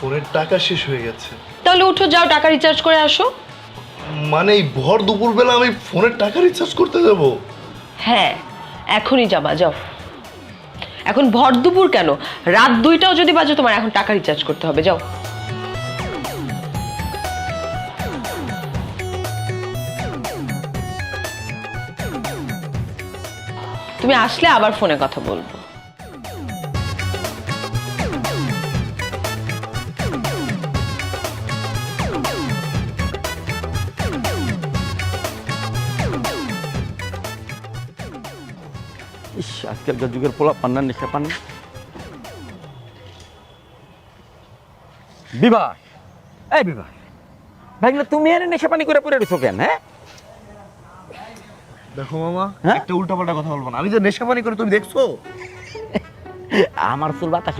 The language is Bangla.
ফোনের টাকা শেষ হয়ে গেছে। তাহলে উঠো যাও টাকা রিচার্জ করে আসো। মানে এই ভর দুপুরবেলা আমি ফোনের টাকা রিচার্জ করতে যাব? হ্যাঁ এখনই যাবা যাও। এখন ভর দুপুর কেন? রাত দুইটাও যদি বাজে তোমার এখন টাকা রিচার্জ করতে হবে যাও। তুমি আসলে আবার ফোনে কথা বলব। ইস আজকালকার যুগের পোলা পান্নার নেশা পান বিবাহ এই বিবাহ ভাইগুলো তুমি এনে নেশা পানি করে পড়ে রয়েছো কেন হ্যাঁ দেখো মামা? একটা উল্টাপাল্টা কথা বলব না। আমি যে নেশা পানি করে তুমি দেখছ? আমার চুল বাতাসে